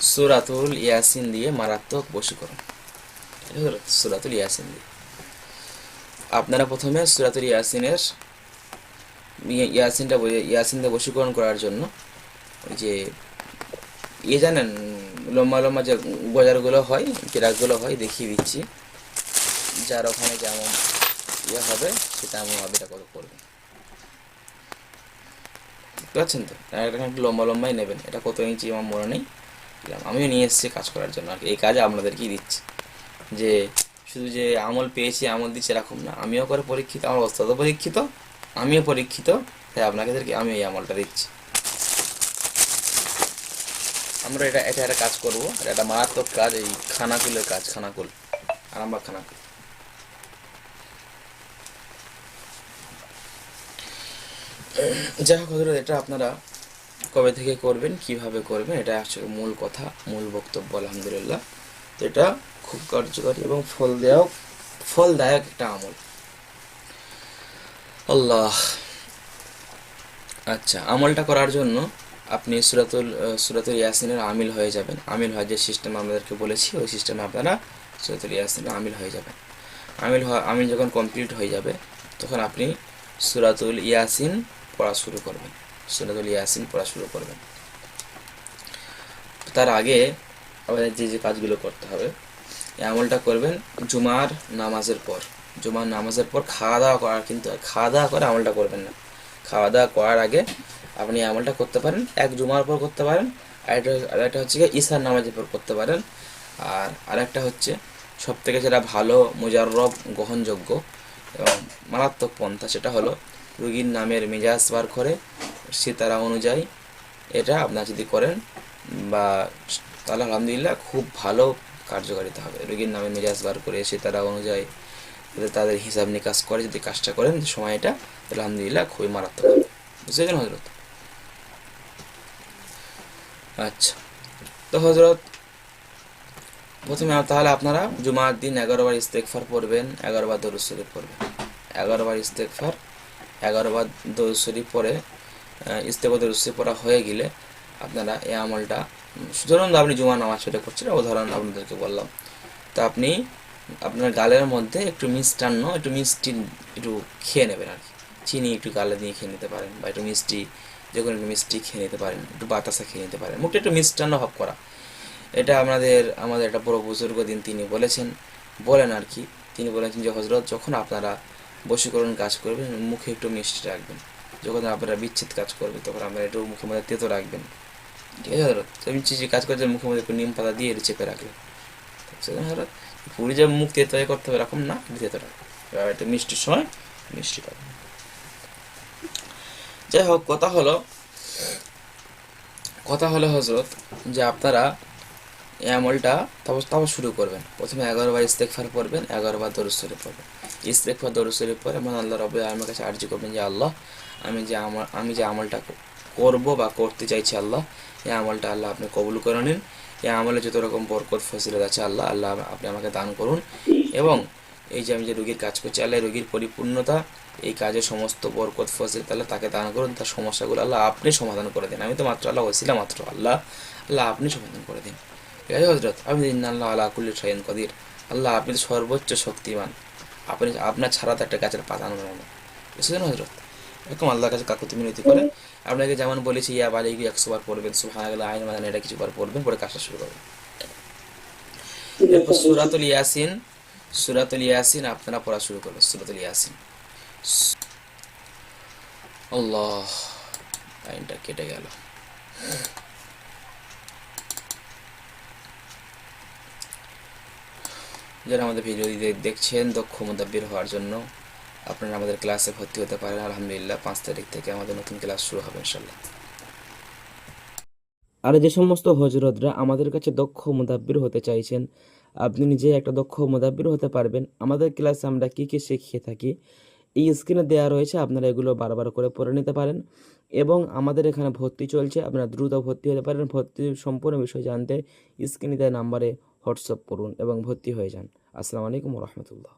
সুরাতুল ইয়াসিন দিয়ে মারাত্মক বশীকরণ। সুরাতুল ইয়াসিন দিয়ে। আপনারা প্রথমে সুরাতুল ইয়াসিনের ইয়ে- ইয়াসিনটা বই- ইয়াসিন দিয়ে বশীকরণ করার জন্য ওই যে ইয়ে জানেন, লম্বা লম্বা যে গজারগুলো হয় কেরাকগুলো হয়, দেখিয়ে দিচ্ছি। যার ওখানে যেমন ইয়ে হবে, সেটা আমি ভাবে এটা কত করবেন বুঝতে পারছেন তো? লম্বা লম্বাই নেবেন। এটা কত ইঞ্চি আমার মনে নেই। দিলাম। আমিও নিয়ে এসেছি কাজ করার জন্য। আর এই কাজে আপনাদেরকেই দিচ্ছি। যে শুধু যে আমল পেয়েছি, আমল দিচ্ছে এরকম না। আমিও করে পরীক্ষিত, আমার ওস্তাদও পরীক্ষিত, আমিও পরীক্ষিত। তাই আপনাদেরকে আমি এই আমলটা দিচ্ছি। আমরা এটা এটা একটা কাজ করব। একটা মারাত্মক কাজ, এই খানাকুলের কাজ, খানাকুল, আরামবাগ খানাকুল। যাই হোক এটা আপনারা কবে থেকে করবেন, কীভাবে করবেন, এটা আসলে মূল কথা, মূল বক্তব্য, আলহামদুলিল্লাহ। তো এটা খুব কার্যকরী এবং ফল দেওয়া ফলদায়ক একটা আমল। আল্লাহ। আচ্ছা আমলটা করার জন্য আপনি সুরাতুল সুরাতুল ইয়াসিনের আমিল হয়ে যাবেন। আমিল হয় যে সিস্টেম আমাদেরকে বলেছি, ওই সিস্টেমে আপনারা সুরাতুল ইয়াসিনের আমিল হয়ে যাবেন। আমিল আমিল যখন কমপ্লিট হয়ে যাবে, তখন আপনি সুরাতুল ইয়াসিন পড়া শুরু করবেন। সুরাতুল ইয়াসিন পড়া শুরু করবেন। তার আগে আমাদের যে যে কাজগুলো করতে হবে, এই আমলটা করবেন জুমার নামাজের পর। জুমার নামাজের পর খাওয়া দাওয়া করার কিন্তু, খাওয়া দাওয়া করে আমলটা করবেন না। খাওয়া দাওয়া করার আগে আপনি আমলটা করতে পারেন, এক জুমার পর করতে পারেন, আর একটা হচ্ছে গিয়ে ঈশার নামাজের পর করতে পারেন। আর আরেকটা হচ্ছে সব থেকে যেটা ভালো, মুজাররব, গ্রহণযোগ্য এবং মারাত্মক পন্থা সেটা হলো রুগীর নামের মেজাজ বার করে সিতারা অনুযায়ী এটা আপনার যদি করেন বা তাহলে আলহামদুলিল্লাহ খুব ভালো কার্যকারিতা হবে। রুগীর নামে মেজাজ বার করে সিতারা অনুযায়ী যদি তাদের হিসাব নিকাশ করে, যদি কাজটা করেন সময়টা তাহলে আলহামদুলিল্লাহ খুবই মারাত্মক হবে। বুঝতে পেরেছেন হজরত আচ্ছা। তো হজরত প্রথমে তাহলে আপনারা জুমার দিন এগারো বার ইস্তেকফার পড়বেন, এগারো বার দরুদ শরীফ পড়বেন। এগারো বার ইস্তেকফার এগারো বার দরুদ শরীফ পরে ইস্তেকফার দরুদ শরীফ পড়া হয়ে গেলে আপনারা এই আমলটা, ধরুন আপনি জুমা নামাজ সেটা করছেন উদাহরণ আপনাদেরকে বললাম। তো আপনি আপনার গালের মধ্যে একটু মিষ্টান্ন, একটু মিষ্টি একটু খেয়ে নেবেন আর কি। চিনি একটু গালে দিয়ে খেয়ে নিতে পারেন বা একটু মিষ্টি, যে কোনো একটু মিষ্টি খেয়ে নিতে পারেন, একটু বাতাসা খেয়ে নিতে পারেন। মুখটা একটু মিষ্টান্ন ভাব করা। এটা আমাদের আমাদের একটা বড় বুজুর্গ দিন, তিনি বলেছেন, বলেন আর কি। তিনি বলেছেন যে হজরত যখন আপনারা বশীকরণ কাজ করবেন, মুখে একটু মিষ্টি রাখবেন। যখন আপনারা বিচ্ছেদ কাজ করবেন, তখন আপনারা একটু মুখের মধ্যে তেতো রাখবেন। ঠিক আছে হজরত তো আমি যে কাজ করছেন, মুখের মধ্যে একটু নিম পাতা দিয়ে চেপে রাখলেন। হজরত পুরি যে মুখ তেতো করতে হবে এরকম না তেতো এবার একটু মিষ্টির সময় মিষ্টি পাবেন। যাই হোক, কথা হলো কথা হলো হজরত যে আপনারা এই আমলটা তারপর তারপর শুরু করবেন। প্রথমে এগারো বার ইস্তেকফার পড়বেন, এগারো বার দরুদ পড়বেন। ইস্তেকফার দরুদ শরীফ পরে মানে আল্লাহ রবে আমার কাছে আর্জি করবেন যে আল্লাহ, আমি যে আমল আমি যে আমলটা করব বা করতে চাইছি আল্লাহ, এই আমলটা আল্লাহ আপনি কবুল করে নিন। এই আমলে যত রকম বরকত ফসিলত আছে আল্লাহ আল্লাহ আপনি আমাকে দান করুন। এবং এই যে আমি যে রোগীর কাজ করছি আল্লাহ রোগীর পরিপূর্ণতা, এই কাজের সমস্ত বরকত ফসিলত আল্লাহ তাকে দান করুন। তার সমস্যাগুলো আল্লাহ আপনি সমাধান করে দিন। আমি তো মাত্র আল্লাহ ওসিলা মাত্র, আল্লাহ আল্লাহ আপনি সমাধান করে দিন। ঠিক আছে হজরত আপনি আল্লাহ আল্লাহ কুল্লি সাইন কদির। আল্লাহ আপনি সর্বোচ্চ শক্তিমান। আপনি আপনার ছাড়া তো একটা গাছের পাতা নড়ে না। বুঝছেন হজরত এরকম আল্লাহর কাছে কাকুতি মিনতি করে আপনাকে যেমন বলেছি, ইয়া বালি গিয়ে একশো বার পড়বেন সুহানা গেলে আইন মানে এটা কিছু বার পড়বেন, পরে কাজটা শুরু করবেন। এরপর সুরাতুল ইয়াসিন সুরাতুল ইয়াসিন আপনারা পড়া শুরু করবেন সুরাতুল ইয়াসিন। আল্লাহ লাইনটা কেটে গেল। যারা আমাদের ভিডিও দেখছেন, দক্ষ মোদাব্বির হওয়ার জন্য আপনারা আমাদের ক্লাসে ভর্তি হতে পারেন। আলহামদুলিল্লাহ, পাঁচ তারিখ থেকে আমাদের নতুন ক্লাস শুরু হবে ইনশাল্লাহ আর যে সমস্ত হজরতরা আমাদের কাছে দক্ষ মোদাব্বির হতে চাইছেন, আপনি নিজে একটা দক্ষ মোদাব্বির হতে পারবেন। আমাদের ক্লাসে আমরা কী কী শিখিয়ে থাকি, এই স্ক্রিনে দেওয়া রয়েছে, আপনারা এগুলো বারবার করে পড়ে নিতে পারেন। এবং আমাদের এখানে ভর্তি চলছে, আপনারা দ্রুত ভর্তি হতে পারেন। ভর্তি সম্পূর্ণ বিষয় জানতে স্ক্রিনে দেওয়া নাম্বারে হোয়াটসঅ্যাপ করুন এবং ভর্তি হয়ে যান। আসসালামু আলাইকুম রহমতুল্লাহ।